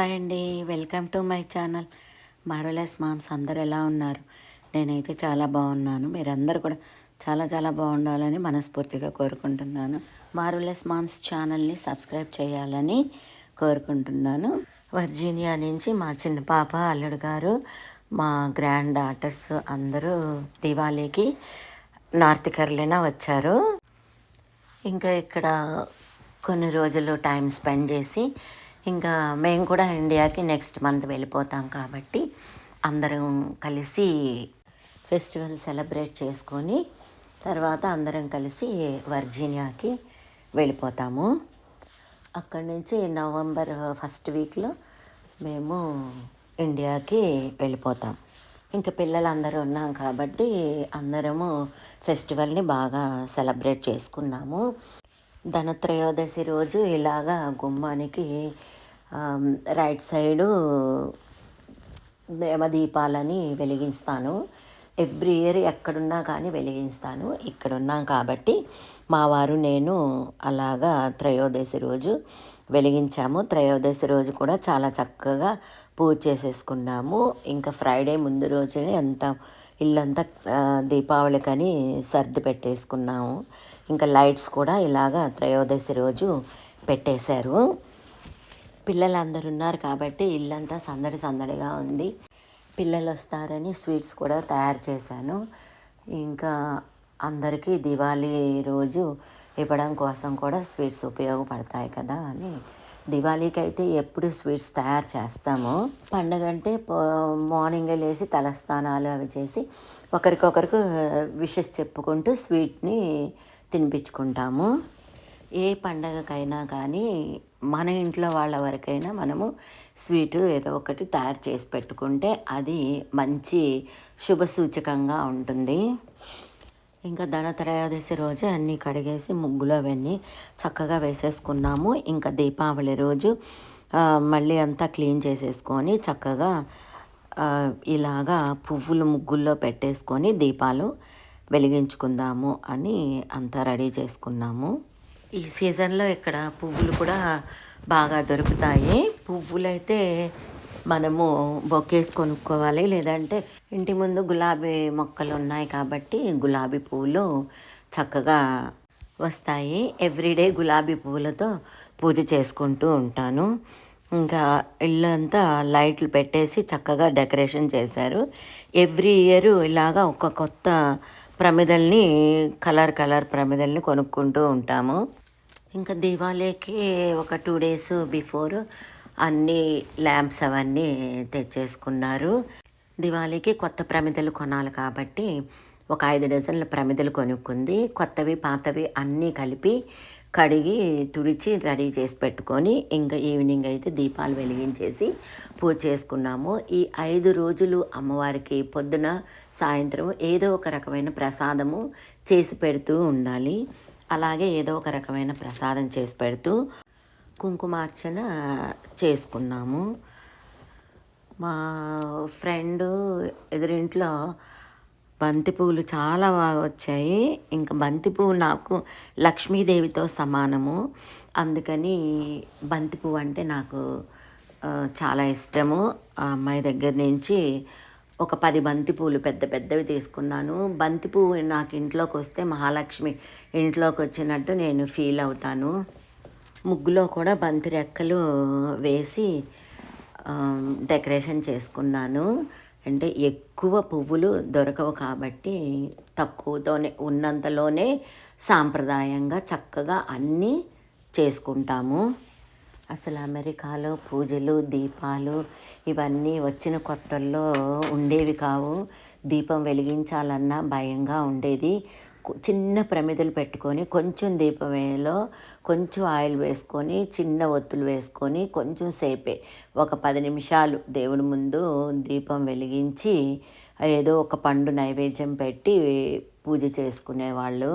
Hi అండి. Welcome to my channel. Marvellous moms అందరు ఎలా ఉన్నారు? నేనైతే చాలా బాగున్నాను. మీరందరూ కూడా చాలా చాలా బాగుండాలని మనస్ఫూర్తిగా కోరుకుంటున్నాను. మారోలెస్ మామ్స్ ఛానల్ని సబ్స్క్రైబ్ చేయాలని కోరుకుంటున్నాను. వర్జీనియా నుంచి మా చిన్న పాప అల్లుడు గారు మా గ్రాండ్ డాటర్స్ అందరూ దివాళీకి నార్త్ కెరళైనా వచ్చారు. ఇంకా ఇక్కడ కొన్ని రోజులు టైం స్పెండ్ చేసి ఇంకా మేము కూడా ఇండియాకి నెక్స్ట్ మంత్ వెళ్ళిపోతాం కాబట్టి అందరం కలిసి ఫెస్టివల్ సెలబ్రేట్ చేసుకొని తర్వాత అందరం కలిసి వర్జీనియాకి వెళ్ళిపోతాము. అక్కడి నుంచి నవంబర్ ఫస్ట్ వీక్లో మేము ఇండియాకి వెళ్ళిపోతాం. ఇంకా పిల్లలందరూ ఉన్నాం కాబట్టి అందరము ఫెస్టివల్ని బాగా సెలబ్రేట్ చేసుకున్నాము. ధనత్రయోదశి రోజు ఇలాగా గుమ్మానికి రైట్ సైడు దేవదీపాలని వెలిగిస్తాను. ఎవ్రీ ఇయర్ ఎక్కడున్నా కానీ వెలిగిస్తాను. ఇక్కడున్నాం కాబట్టి మా వారు నేను అలాగా త్రయోదశి రోజు వెలిగించాము. త్రయోదశి రోజు కూడా చాలా చక్కగా పూజ చేసేసుకున్నాము. ఇంకా ఫ్రైడే ముందు రోజునే అంతా ఇల్లంతా దీపావళికని సర్ది పెట్టేసుకున్నాము. ఇంకా లైట్స్ కూడా ఇలాగా త్రయోదశి రోజు పెట్టేశారు. పిల్లలందరూ ఉన్నారు కాబట్టి ఇల్లంతా సందడి సందడిగా ఉంది. పిల్లలు వస్తారని స్వీట్స్ కూడా తయారు చేశాను. ఇంకా అందరికీ దివాళీ రోజు ఇవ్వడం కోసం కూడా స్వీట్స్ ఉపయోగపడతాయి కదా అని. దివాళీకి అయితే ఎప్పుడు స్వీట్స్ తయారు చేస్తాము. పండగ అంటే మార్నింగే లేసి తలస్నానాలు అవి చేసి ఒకరికొకరికి విషెస్ చెప్పుకుంటూ స్వీట్ని తినిపించుకుంటాము. ఏ పండగకైనా కానీ మన ఇంట్లో వాళ్ళ వరకైనా మనము స్వీట్ ఏదో ఒకటి తయారు చేసి పెట్టుకుంటే అది మంచి శుభ సూచకంగా ఉంటుంది. ఇంకా ధనత్రయోదశి రోజు అన్నీ కడిగేసి ముగ్గులు అవన్నీ చక్కగా వేసేసుకున్నాము. ఇంకా దీపావళి రోజు మళ్ళీ అంతా క్లీన్ చేసేసుకొని చక్కగా ఇలాగా పువ్వులు ముగ్గుల్లో పెట్టేసుకొని దీపాలు వెలిగించుకుందాము అని అంతా రెడీ చేసుకున్నాము. ఈ సీజన్లో ఇక్కడ పువ్వులు కూడా బాగా దొరుకుతాయి. పువ్వులైతే మనము బొకేస్ కొనుక్కోవాలి. లేదంటే ఇంటి ముందు గులాబీ మొక్కలు ఉన్నాయి కాబట్టి గులాబీ పువ్వులు చక్కగా వస్తాయి. ఎవ్రీడే గులాబీ పువ్వులతో పూజ చేసుకుంటూ ఉంటాను. ఇంకా ఇల్లు అంతా లైట్లు పెట్టేసి చక్కగా డెకరేషన్ చేశారు. ఎవ్రీ ఇయర్ ఇలాగా ఒక కొత్త ప్రమిదల్ని కలర్ కలర్ ప్రమిదల్ని కొనుక్కుంటూ ఉంటాము. ఇంకా దివాళీకి ఒక టూ డేస్ బిఫోర్ అన్ని ల్యాంప్స్ అవన్నీ తెచ్చేసుకున్నారు. దివాళీకి కొత్త ప్రమిదలు కొనాలి కాబట్టి ఒక ఐదు డజన్ల ప్రమిదలు కొనుక్కుంది. కొత్తవి పాతవి అన్నీ కలిపి కడిగి తుడిచి రెడీ చేసి పెట్టుకొని ఇంకా ఈవినింగ్ అయితే దీపాలు వెలిగించేసి పూజ చేసుకున్నాము. ఈ ఐదు రోజులు అమ్మవారికి పొద్దున సాయంత్రం ఏదో ఒక రకమైన ప్రసాదము చేసి పెడుతూ ఉండాలి. అలాగే ఏదో ఒక రకమైన ప్రసాదం చేసి పెడుతూ కుంకుమార్చన చేసుకున్నాము. మా ఫ్రెండ్ ఎదురింట్లో బంతి పువ్వులు చాలా బాగా వచ్చాయి. ఇంకా బంతి పువ్వు నాకు లక్ష్మీదేవితో సమానము. అందుకని బంతి పువ్వు అంటే నాకు చాలా ఇష్టము. ఆ అమ్మాయి దగ్గర నుంచి ఒక పది బంతిపూలు పెద్ద పెద్దవి తీసుకున్నాను. బంతి నాకు ఇంట్లోకి వస్తే మహాలక్ష్మి ఇంట్లోకి వచ్చినట్టు నేను ఫీల్ అవుతాను. ముగ్గులో కూడా బంతి రెక్కలు వేసి డెకరేషన్ చేసుకున్నాను. అంటే ఎక్కువ పువ్వులు దొరకవు కాబట్టి తక్కువతోనే ఉన్నంతలోనే సాంప్రదాయంగా చక్కగా అన్నీ చేసుకుంటాము. అసలు అమెరికాలో పూజలు దీపాలు ఇవన్నీ వచ్చిన కొత్తల్లో ఉండేవి కావు. దీపం వెలిగించాలన్నా భయంగా ఉండేది. చిన్న ప్రమిదలు పెట్టుకొని కొంచెం దీపమేలో కొంచెం ఆయిల్ వేసుకొని చిన్న ఒత్తులు వేసుకొని కొంచెం సేపే ఒక పది నిమిషాలు దేవుడి ముందు దీపం వెలిగించి ఏదో ఒక పండు నైవేద్యం పెట్టి పూజ చేసుకునేవాళ్ళు.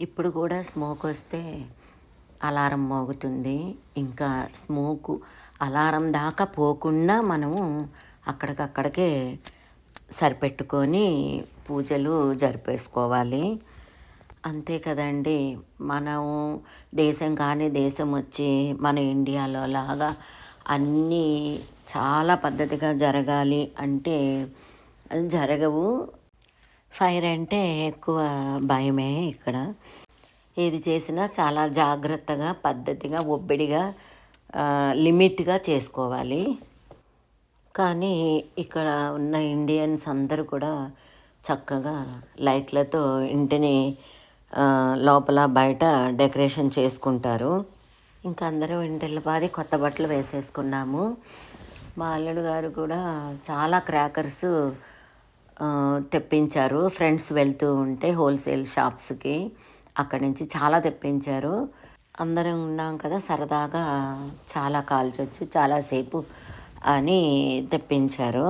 ఇప్పుడు కూడా స్మోక్ వస్తే అలారం మోగుతుంది. ఇంకా స్మోకు అలారం దాకా పోకుండా మనము అక్కడికక్కడికే సరిపెట్టుకొని పూజలు జరిపేసుకోవాలి. అంతే కదండి. మనం దేశం కానీ దేశం వచ్చి మన ఇండియాలో లాగా అన్నీ చాలా పద్ధతిగా జరగాలి అంటే అది జరగవు. ఫైర్ అంటే ఎక్కువ భయమే ఇక్కడ. ఏది చేసినా చాలా జాగ్రత్తగా పద్ధతిగా ఒబ్బిడిగా లిమిట్గా చేసుకోవాలి. కానీ ఇక్కడ ఉన్న ఇండియన్స్ అందరూ కూడా చక్కగా లైట్లతో ఇంటిని లోపల బయట డెకరేషన్ చేసుకుంటారు. ఇంకా అందరూ ఇంటిల్లి కొత్త బట్టలు వేసేసుకున్నాము. మా అల్లుడు గారు కూడా చాలా క్రాకర్స్ తెప్పించారు. ఫ్రెండ్స్ వెళ్తూ ఉంటే హోల్సేల్ షాప్స్కి. అక్కడి నుంచి చాలా తెప్పించారు. అందరం ఉన్నాం కదా సరదాగా చాలా కాల్చొచ్చు చాలాసేపు అని తెప్పించారు.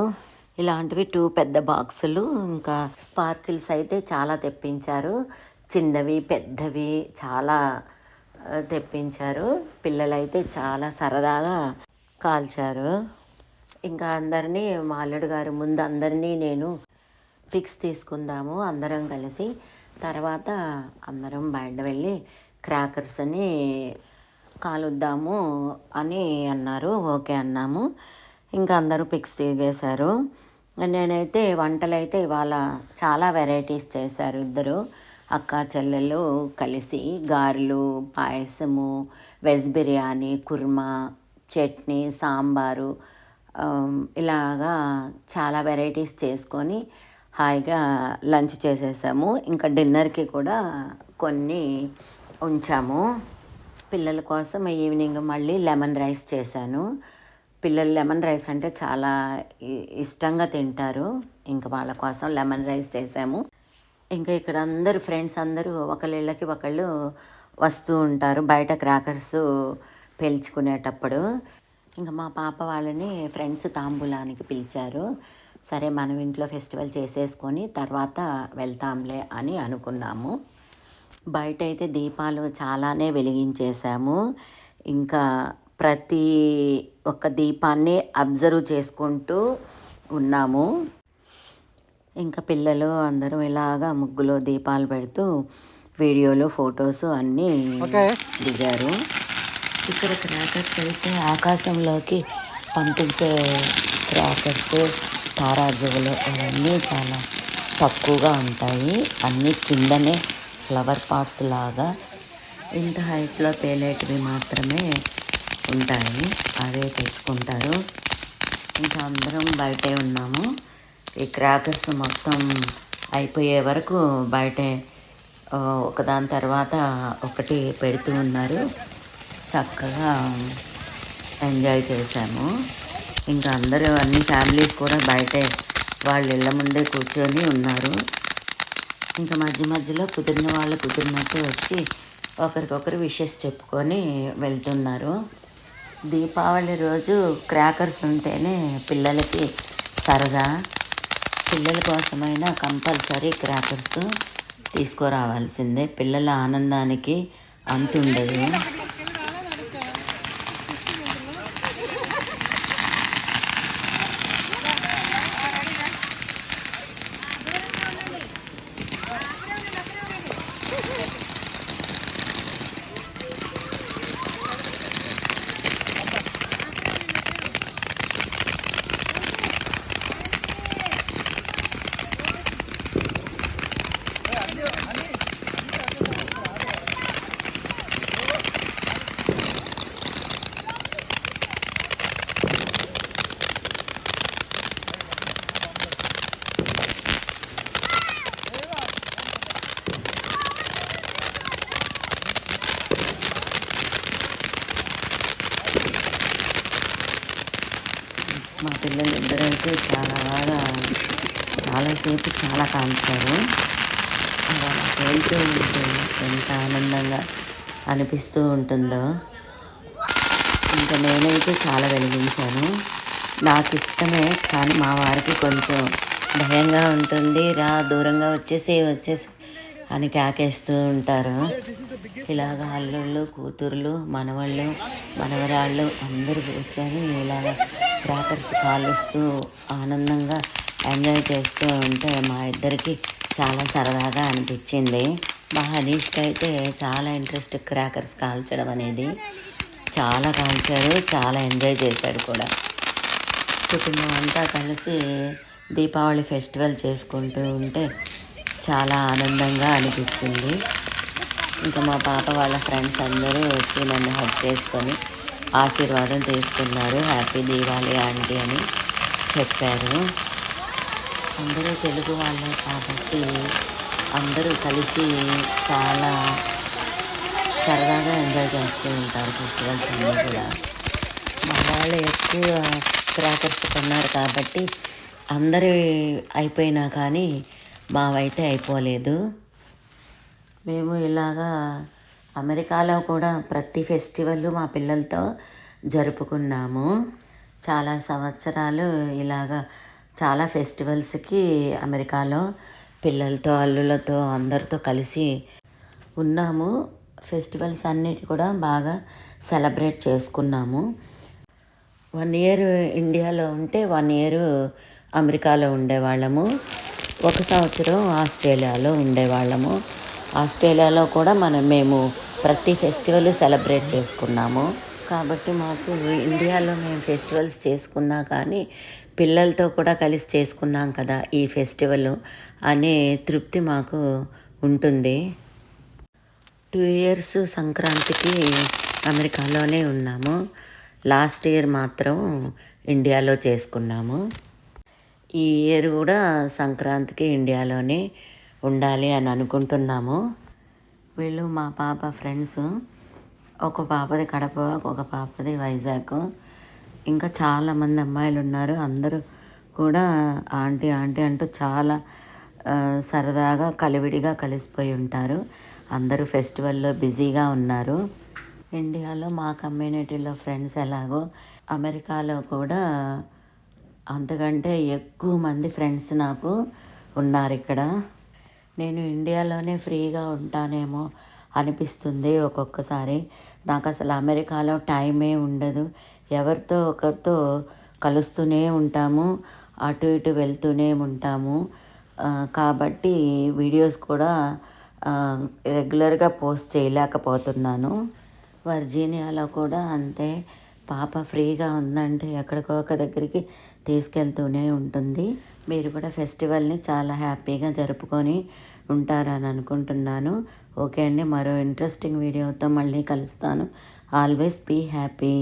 ఇలాంటివి టూ పెద్ద బాక్సులు ఇంకా స్పార్కిల్స్ అయితే చాలా తెప్పించారు. చిన్నవి పెద్దవి చాలా తెప్పించారు. పిల్లలైతే చాలా సరదాగా కాల్చారు. ఇంకా అందరినీ మా అల్లుడు గారు ముందు అందరినీ నేను పిక్స్ తీసుకుందాము అందరం కలిసి. తర్వాత అందరం బయట వెళ్ళి క్రాకర్స్ని కాలుద్దాము అని అన్నారు. ఓకే అన్నాము. ఇంకా అందరూ పిక్స్ దిగేశారు నేనైతే వంటలైతే ఇవాళ చాలా వెరైటీస్ చేశారు ఇద్దరు. అక్క చెల్లెలు కలిసి గారెలు పాయసము వెజ్ బిర్యానీ కుర్మా చట్నీ సాంబారు ఇలాగా చాలా వెరైటీస్ చేసుకొని హాయిగా లంచ్ చేసేసాము. ఇంకా డిన్నర్కి కూడా కొన్ని ఉంచాము. పిల్లల కోసం ఈవినింగ్ మళ్ళీ లెమన్ రైస్ చేశాను. పిల్లలు లెమన్ రైస్ అంటే చాలా ఇష్టంగా తింటారు. ఇంకా వాళ్ళ కోసం లెమన్ రైస్ చేసాము. ఇంకా ఇక్కడ అందరు ఫ్రెండ్స్ అందరూ ఒకళ్ళకి ఒకళ్ళు వస్తూ ఉంటారు. బయట క్రాకర్స్ పేల్చుకునేటప్పుడు. ఇంకా మా పాప వాళ్ళని ఫ్రెండ్స్ తాంబూలానికి పిలిచారు. సరే మనం ఇంట్లో ఫెస్టివల్ చేసేసుకొని తర్వాత వెళ్తాంలే అని అనుకున్నాము. బయట అయితే దీపాలు చాలానే వెలిగించేసాము ఇంకా ప్రతి ఒక్క దీపాన్ని అబ్జర్వ్ చేసుకుంటూ ఉన్నాము. ఇంకా పిల్లలు అందరూ ఇలాగా ముగ్గులో దీపాలు పెడుతూ వీడియోలు ఫొటోస్ అన్నీ దిగారు. ఇక్కడ క్రాకర్స్ అయితే ఆకాశంలోకి పంపించే క్రాకర్స్ తారాజువులు అవన్నీ చాలా తక్కువగా ఉంటాయి. అన్నీ కిందనే ఫ్లవర్ పాట్స్ లాగా ఇంత హైట్లో పేలేటివి మాత్రమే ఉంటాయి. అవే తెచ్చుకుంటారు. ఇంకా అందరం బయటే ఉన్నాము. ఈ క్రాకర్స్ మొత్తం అయిపోయే వరకు బయటే ఒకదాని తర్వాత ఒకటి పెడుతూ ఉన్నారు. చక్కగా ఎంజాయ్ చేశాము. ఇంకా అందరూ అన్ని ఫ్యామిలీస్ కూడా బయటే వాళ్ళ ఇళ్ళ ముందే కూర్చొని ఉన్నారు. ఇంకా మధ్య మధ్యలో కుదిరిన వాళ్ళు కుదిరినట్టు వచ్చి ఒకరికొకరు విషెస్ చెప్పుకొని వెళ్తున్నారు. దీపావళి రోజు క్రాకర్స్ ఉంటేనే పిల్లలకి సరదా. పిల్లల కోసమైనా కంపల్సరీ క్రాకర్స్ తీసుకురావాల్సిందే. పిల్లల ఆనందానికి అంతుండదు. మా పిల్లలు ఇద్దరైతే చాలా బాగా చాలాసేపు చాలా కాల్చారు అలా ఉంటే ఎంత ఆనందంగా అనిపిస్తూ ఉంటుందో. ఇంకా నేనైతే చాలా వెలిగించాను. నాకు ఇష్టమే కానీ మా వారికి కొంచెం భయంగా ఉంటుంది. రా దూరంగా వచ్చేసి వచ్చేసి అని కేకేస్తూ ఉంటారు. ఇలాగ అల్లుళ్ళు కూతుర్లు మనవాళ్ళు మనవరాళ్ళు అందరూ కూర్చొని ఇలాగ క్రాకర్స్ కాలుస్తూ ఆనందంగా ఎంజాయ్ చేస్తూ ఉంటే మా ఇద్దరికి చాలా సరదాగా అనిపించింది. మా హనీష్కి అయితే చాలా ఇంట్రెస్ట్ క్రాకర్స్ కాల్చడం అనేది. చాలా కాల్చాడు చాలా ఎంజాయ్ చేశాడు కూడా. కుటుంబం అంతా కలిసి దీపావళి ఫెస్టివల్ చేసుకుంటూ ఉంటే చాలా ఆనందంగా అనిపించింది. ఇంకా మా పాప వాళ్ళ ఫ్రెండ్స్ అందరూ వచ్చి నన్ను హెల్ప్ చేసుకొని ఆశీర్వాదం తీసుకున్నారు. హ్యాపీ దీవాలి ఆంటీ అని చెప్పారు. అందరూ తెలుగు వాళ్ళే కాబట్టి అందరూ కలిసి చాలా సరదాగా ఎంజాయ్ చేస్తూ ఉంటారు ఫెస్టివల్స్ అన్నీ కూడా. మా వాళ్ళు ఎక్కువ క్రాకర్స్ కొన్నారు కాబట్టి అందరూ అయిపోయినా కానీ మావైతే అయిపోలేదు. మేము ఇలాగా అమెరికాలో కూడా ప్రతి ఫెస్టివల్ మా పిల్లలతో జరుపుకున్నాము. చాలా సంవత్సరాలు ఇలాగా చాలా ఫెస్టివల్స్కి అమెరికాలో పిల్లలతో అల్లులతో అందరితో కలిసి ఉన్నాము. ఫెస్టివల్స్ అన్నిటి కూడా బాగా సెలబ్రేట్ చేసుకున్నాము. వన్ ఇయర్ ఇండియాలో ఉంటే వన్ ఇయర్ అమెరికాలో ఉండేవాళ్ళము. ఒక సంవత్సరం ఆస్ట్రేలియాలో ఉండేవాళ్ళము. ఆస్ట్రేలియాలో కూడా మనం మేము ప్రతి ఫెస్టివల్ సెలబ్రేట్ చేసుకున్నాము. కాబట్టి మాకు ఇండియాలో మేము ఫెస్టివల్స్ చేసుకున్నా కానీ పిల్లలతో కూడా కలిసి చేసుకున్నాం కదా ఈ ఫెస్టివల్ అనే తృప్తి మాకు ఉంటుంది. టూ ఇయర్స్ సంక్రాంతికి అమెరికాలోనే ఉన్నాము. లాస్ట్ ఇయర్ మాత్రం ఇండియాలో చేసుకున్నాము. ఈ ఇయర్ కూడా సంక్రాంతికి ఇండియాలోనే ఉండాలి అని అనుకుంటున్నాము. వీళ్ళు మా పాప ఫ్రెండ్స్ ఒక పాపది కడప ఒక పాపది వైజాగ్. ఇంకా చాలామంది అమ్మాయిలు ఉన్నారు. అందరూ కూడా ఆంటీ ఆంటీ అంటూ చాలా సరదాగా కలివిడిగా కలిసిపోయి ఉంటారు. అందరూ ఫెస్టివల్లో బిజీగా ఉన్నారు. ఇండియాలో మా కమ్యూనిటీలో ఫ్రెండ్స్ ఎలాగో అమెరికాలో కూడా అంతకంటే ఎక్కువ మంది ఫ్రెండ్స్ నాకు ఉన్నారు ఇక్కడ. నేను ఇండియాలోనే ఫ్రీగా ఉంటానేమో అనిపిస్తుంది ఒక్కొక్కసారి. నాకు అసలు అమెరికాలో టైమే ఉండదు. ఎవరితో ఒకరితో కలుస్తూనే ఉంటాము. అటు ఇటు వెళ్తూనే ఉంటాము. కాబట్టి వీడియోస్ కూడా రెగ్యులర్గా పోస్ట్ చేయలేకపోతున్నాను. వర్జీనియాలో కూడా అంతే. పాప ఫ్రీగా ఉందంటే ఎక్కడికో ఒక దగ్గరికి తీసుకెళ్తూనే ఉంటుంది. మీరు కూడా ఫెస్టివల్ని చాలా హ్యాపీగా జరుపుకొని ఉంటారని అనుకుంటున్నాను. ఓకే అండి మరో ఇంట్రెస్టింగ్ వీడియోతో మళ్ళీ కలుస్తాను. Always be happy.